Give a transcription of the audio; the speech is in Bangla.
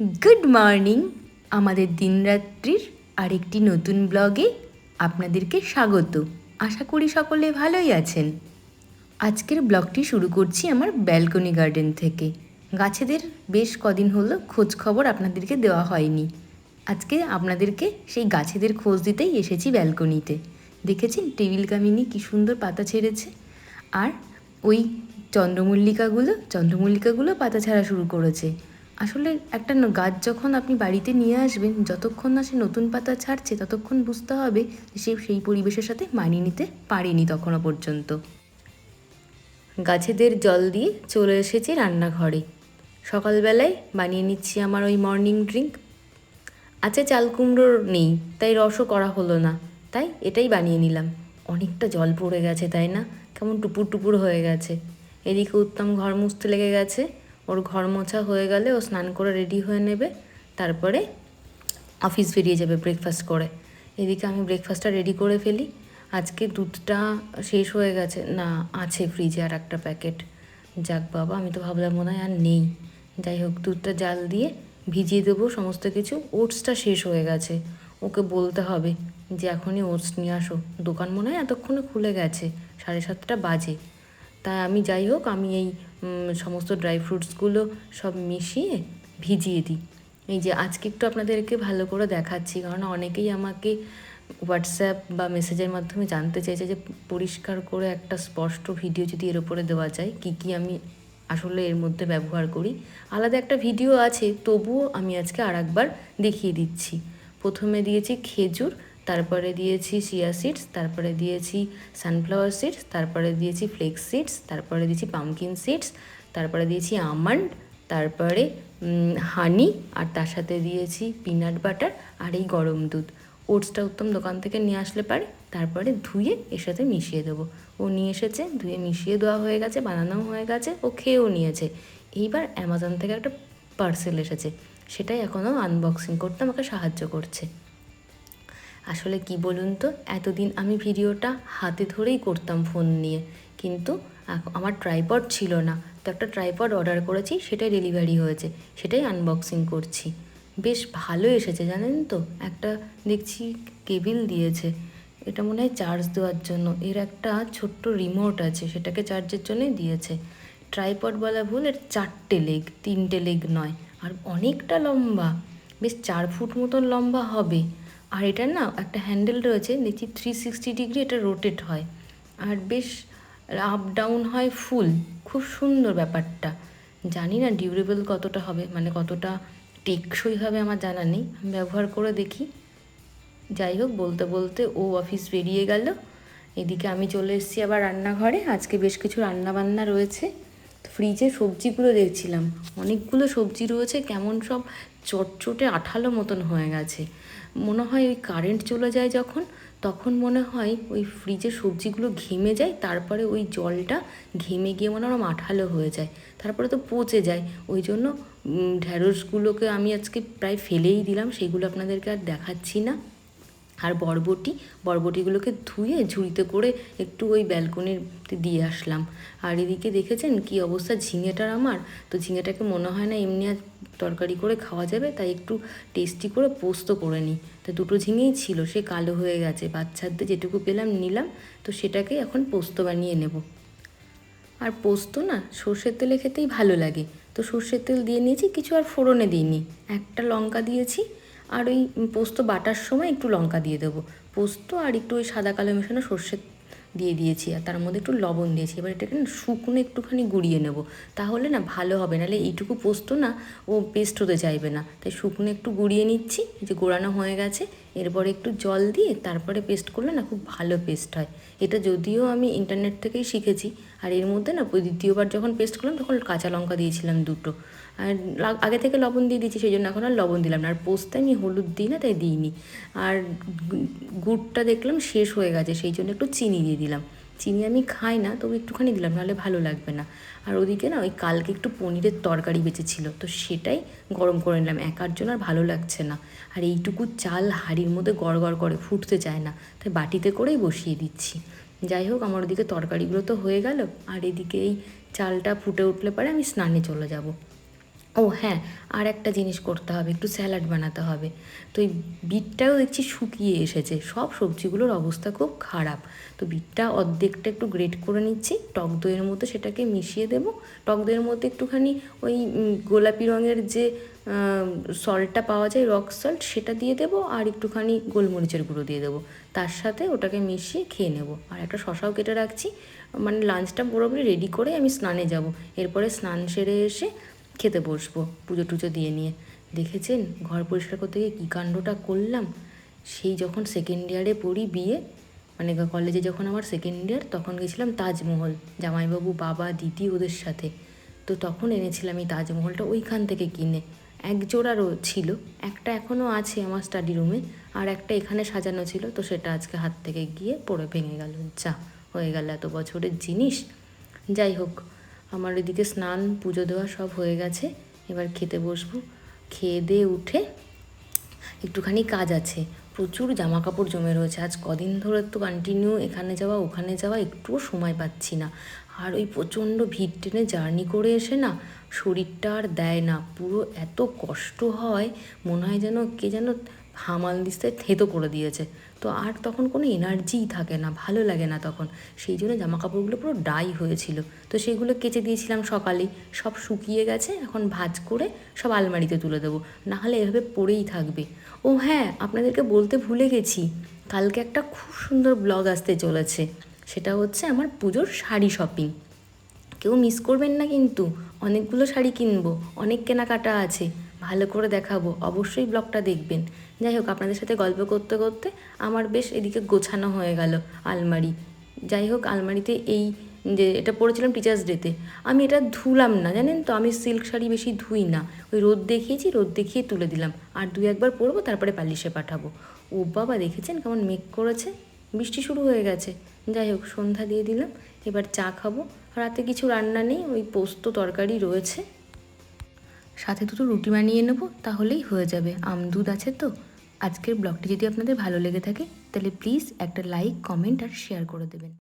গুড মর্নিং আমাদের দিনরাত্রির আরেকটি নতুন ব্লগে আপনাদেরকে স্বাগত। আশা করি সকলে ভালোই আছেন। আজকের ব্লগটি শুরু করছি আমার ব্যালকনি গার্ডেন থেকে। গাছেদের বেশ কদিন হলো খোঁজ খবর আপনাদেরকে দেওয়া হয়নি। আজকে আপনাদেরকে সেই গাছেদের খোঁজ দিতেই এসেছি ব্যালকনিতে। দেখেছেন টেবিল কামিনি কি সুন্দর পাতা ছেড়েছে? আর ওই চন্দ্রমল্লিকাগুলো চন্দ্রমল্লিকাগুলো পাতা ছাড়া শুরু করেছে। আসলে একটা গাছ যখন আপনি বাড়িতে নিয়ে আসবেন, যতক্ষণ না সে নতুন পাতা ছাড়ছে, ততক্ষণ বুঝতে হবে সে সেই পরিবেশের সাথে মানিয়ে নিতে পারেনি তখনও পর্যন্ত। গাছেদের জল দিয়ে চলে এসেছি রান্নাঘরে। সকালবেলায় বানিয়ে নিচ্ছি আমার ওই মর্নিং ড্রিঙ্ক আছে চাল কুমড়োর নেই, তাই রসও করা হলো না। তাই এটাই বানিয়ে নিলাম। অনেকটা জল পড়ে গেছে, তাই না? কেমন টুপুর টুপুর হয়ে গেছে। এদিকে উত্তম ঘর মুছতে লেগে গেছে। ওর ঘর মোছা হয়ে গেলে ও স্নান করে রেডি হয়ে নেবে, তারপরে অফিস বেরিয়ে যাবে ব্রেকফাস্ট করে। এদিকে আমি ব্রেকফাস্টটা রেডি করে ফেলি। আজকে দুধটা শেষ হয়ে গেছে। না, আছে ফ্রিজে আর একটা প্যাকেট যাক বাবা, আমি তো ভাবলাম মনে হয় আর নেই। যাই হোক, দুধটা জাল দিয়ে ভিজিয়ে দেবো, সমস্ত কিছু। ওটসটা শেষ হয়ে গেছে। ওকে বলতে হবে যে, এখনই ওটস নিয়ে আসো। দোকান মনে হয় এতক্ষণে খুলে গেছে। সাড়ে সাতটা বাজে। তাই আমি যাই হোক, আমি এই সমস্ত ড্রাই ফ্রুটসগুলো সব মিশিয়ে ভিজিয়ে দিই। এই যে আজকে একটু আপনাদেরকে ভালো করে দেখাচ্ছি, কারণ অনেকেই আমাকে হোয়াটসঅ্যাপ বা মেসেজের মাধ্যমে জানতে চাইছে যে পরিষ্কার করে একটা স্পষ্ট ভিডিও যদি এর উপরে দেওয়া যায়, কি কি আমি আসলে এর মধ্যে ব্যবহার করি। আলাদা একটা ভিডিও আছে, তবুও আমি আজকে আর একবার দেখিয়ে দিচ্ছি। প্রথমে দিয়েছি খেজুর তারপরে দিয়েছি চিয়া সিডস তারপরে দিয়েছি সানফ্লাওয়ার সিডস তারপরে দিয়েছি ফ্লেক্স সিডস তারপরে দিয়েছি পামকিন সিডস তারপরে দিয়েছি আমন্ড তারপরে হানি আর তার সাথে দিয়েছি পিনাট বাটার আর এই গরম দুধ। ওটসটা উত্তম দোকান থেকে নিয়ে আসলে পারে, তারপরে ধুয়ে এর সাথে মিশিয়ে দেবো। ও নিয়ে এসেছে, ধুয়ে মিশিয়ে দেওয়া হয়ে গেছে, বানানোও হয়ে গেছে, ও খেয়েও নিয়েছে। এইবার অ্যামাজন থেকে একটা পার্সেল এসেছে, সেটাই এখনও আনবক্সিং করতে আমাকে সাহায্য করছে। আসলে কি বলুন তো, এতদিন আমি ভিডিওটা হাতে ধরেই করতাম ফোন নিয়ে। কিন্তু আমার ট্রাইপড ছিল না। তো একটা ট্রাইপড অর্ডার করেছি, সেটাই ডেলিভারি হয়েছে। সেটাই আনবক্সিং করছি। বেশ ভালো এসেছে, জানেন তো? একটা দেখছি কেবিল দিয়েছে। এটা মনে হয় চার্জ দেওয়ার জন্য। এর একটা ছোট্ট রিমোট আছে, সেটাকে চার্জের জন্যই দিয়েছে। ট্রাইপড বলা ভুল, এর চারটে লেগ তিনটে লেগ নয়। আর অনেকটা লম্বা। বেশ চার ফুট মতন লম্বা হবে। আর এটার না একটা হ্যান্ডেল রয়েছে দেখছি থ্রি সিক্সটি ডিগ্রি এটা রোটেট হয়। আর বেশ আপ ডাউন হয় ফুল খুব সুন্দর ব্যাপারটা। জানি না ডিউরেবল কতটা হবে মানে কতটা টেকসই হবে আমার জানা নেই। আমি ব্যবহার করে দেখি। যাই হোক, বলতে বলতে ও অফিস বেরিয়ে গেল। এদিকে আমি চলে এসেছি আবার রান্নাঘরে। আজকে বেশ কিছু রান্না বান্না রয়েছে। ফ্রিজে সবজিগুলো দেখছিলাম। অনেকগুলো সবজি রয়েছে, কেমন সব চটচটে আঠালো মতন হয়ে গেছে। মনে হয় ওই কারেন্ট চলে যায় যখন, তখন মনে হয় ওই ফ্রিজে সবজিগুলো ঘেমে যায়, তারপরে ওই জলটা ঘেমে গিয়ে মনে হয় আঠালো হয়ে যায়, তারপরে তো পচে যায়। ওই জন্য ঢ্যাঁড়সগুলোকে আমি আজকে প্রায় ফেলেই দিলাম, সেগুলো আপনাদেরকে আর দেখাচ্ছি না। আর বরবটি, বরবটিগুলোকে ধুয়ে ঝুড়িতে করে একটু ওই ব্যালকনিতে দিয়ে আসলাম। আর এদিকে দেখেছেন কি অবস্থা? ঝিঙেটার আমার। তো ঝিঙেটাকে মনে হয় না এমনি আর তরকারি করে খাওয়া যাবে, তাই একটু টেস্টি করে পোস্ত করে নিই। তো দুটো ঝিঙেই ছিল, সে কালো হয়ে গেছে। বাচ্চাদের যেটুকু পেলাম নিলাম, তো সেটাকে এখন পোস্ত বানিয়ে নেব। আর পোস্ত না সর্ষের তেলে খেতেই ভালো লাগে। তো সর্ষের তেল দিয়ে নিয়েছি, কিছু আর ফোড়নে দিইনি। একটা লঙ্কা দিয়েছি আর ওই পোস্ত বাটার সময় একটু লঙ্কা দিয়ে দেবো। পোস্ত আর একটু ওই সাদা কালো মেশানো সর্ষের দিয়ে দিয়েছি, আর তার মধ্যে একটু লবণ দিয়েছি। এবার এটাকে না শুকনো একটুখানি গুঁড়িয়ে নেব, তাহলে না ভালো হবে। নাহলে এইটুকু পোস্ত না ও পেস্ট হতে চাইবে না। তাই শুকনো একটু গুঁড়িয়ে নিচ্ছি যে গোড়ানো হয়ে গেছে। এরপরে একটু জল দিয়ে তারপরে পেস্ট করলে না খুব ভালো পেস্ট হয়। এটা যদিও আমি ইন্টারনেট থেকেই শিখেছি, আর এর মধ্যে না দ্বিতীয়বার যখন পেস্ট করলাম, তখন কাঁচা লঙ্কা দিয়েছিলাম দুটো। আর আগে থেকে লবণ দিয়ে দিয়েছি, সেই জন্য এখন আর লবণ দিলাম না। আর পোস্তে আমি হলুদ দিই না, তাই দিইনি। আর গুড়টা দেখলাম শেষ হয়ে গেছে, সেই জন্য একটু চিনি দিয়ে দিলাম। চিনি আমি খাই না, তবু একটুখানি দিলাম, নাহলে ভালো লাগবে না। আর ওদিকে না, ওই কালকে একটু পনিরের তরকারি বেঁচেছিল, তো সেটাই গরম করে নিলাম। একার জন্য আর ভালো লাগছে না। আর এইটুকু চাল হাঁড়ির মধ্যে গড় গড় করে ফুটতে চায় না, তাই বাটিতে করেই বসিয়ে দিচ্ছি। যাই হোক, আমার ওদিকে তরকারিগুলো তো হয়ে গেল, আর এদিকে এই চালটা ফুটে উঠলে পরে আমি স্নানে চলে যাব। ও হ্যাঁ আর একটা জিনিস করতে হবে, একটু স্যালাড বানাতে হবে। তো এই বিটটাও দেখছি শুকিয়ে এসেছে, সব সবজিগুলোর অবস্থা খুব খারাপ। তো বিটটা অর্ধেকটা একটু গ্রেট করে নিচ্ছি, টক দইয়ের মধ্যে সেটাকে মিশিয়ে দেবো। টক দইয়ের মধ্যে একটুখানি ওই গোলাপি রঙের যে সল্টটা পাওয়া যায়, রক সল্ট, সেটা দিয়ে দেবো আর একটুখানি গোলমরিচের গুঁড়ো দিয়ে দেবো। তার সাথে ওটাকে মিশিয়ে খেয়ে নেব। আর একটা শশাও কেটে রাখছি মানে লাঞ্চটা পুরোপুরি রেডি করে আমি স্নানে যাব। এরপরে স্নান সেরে এসে খেতে বসবো পুজো টুজো দিয়ে নিয়ে। দেখেছেন? ঘর পরিষ্কার করতে গিয়ে কী কাণ্ডটা করলাম? সেই যখন সেকেন্ড ইয়ারে পড়ি বিয়ে মানে কলেজে যখন আমার সেকেন্ড ইয়ার তখন গেছিলাম তাজমহল, জামাইবাবু, বাবা, দিদি ওদের সাথে। তো তখন এনেছিলাম এই তাজমহলটা ওইখান থেকে কিনে। এক জোড়ারও ছিল, একটা এখনও আছে আমার স্টাডি রুমে আর একটা এখানে সাজানো ছিল, তো সেটা আজকে হাত থেকে গিয়ে পড়ে ভেঙে গেল। যা, হয়ে গেল এত বছরের জিনিস। যাই হোক আমার এদিকে স্নান, পুজো দেওয়া সব হয়ে গেছে। এবার খেতে বসবো। খেয়ে দিয়ে উঠে একটুখানি কাজ আছে। প্রচুর জামা কাপড় জমে রয়েছে। আজ কদিন ধরে তো কন্টিনিউ এখানে যাওয়া, ওখানে যাওয়া একটুও সময় পাচ্ছি না। আর ওই প্রচণ্ড ভিড় টেনে জার্নি করে এসে না শরীরটা আর দেয় না। পুরো এত কষ্ট হয়, মনে হয় যেন কে যেন হামাল দিতে থেতো করে দিয়েছে। তো আর তখন কোনো এনার্জিই থাকে না, ভালো লাগে না তখন। সেই জন্য জামা কাপড়গুলো পুরো ডাই হয়েছিল। তো সেগুলো কেচে দিয়েছিলাম সকালেই সব শুকিয়ে গেছে, এখন ভাজ করে সব আলমারিতে তুলে দেবো। নাহলে এভাবে পড়েই থাকবে। ও হ্যাঁ আপনাদেরকে বলতে ভুলে গেছি, কালকে একটা খুব সুন্দর ব্লগ আসতে চলেছে। সেটা হচ্ছে আমার পুজোর শাড়ি শপিং কেউ মিস করবেন না কিন্তু, অনেকগুলো শাড়ি কিনবো, অনেক কেনাকাটা আছে। ভালো করে দেখাবো। অবশ্যই ব্লগটা দেখবেন। যাই হোক, আপনাদের সাথে গল্প করতে করতে আমার বেশ এদিকে গোছানো হয়ে গেল আলমারি। যাই হোক, আলমারিতে এই যে এটা পরেছিলাম টিচার্স ডেতে আমি এটা ধুলাম না, জানেন তো? আমি সিল্ক শাড়ি বেশি ধুই না। ওই রোদ দেখিয়েছি, রোদ দেখিয়ে তুলে দিলাম। আর দুই একবার পরবো, তারপরে পালিশে পাঠাবো। ও বাবা, দেখেছেন কেমন মেক করেছে? বৃষ্টি শুরু হয়ে গেছে। যাই হোক, সন্ধ্যা দিয়ে দিলাম। এবার চা খাব। রাতে কিছু রান্না নেই, ওই পোস্ত তরকারি রয়েছে। সাথে দুটো রুটি বানিয়ে নেব, তাহলেই হয়ে যাবে। আমদুধ আছে তো? আজকের ব্লগটি যদি আপনাদের ভালো লেগে থাকে, তাহলে প্লিজ একটা লাইক কমেন্ট আর শেয়ার করে দেবেন।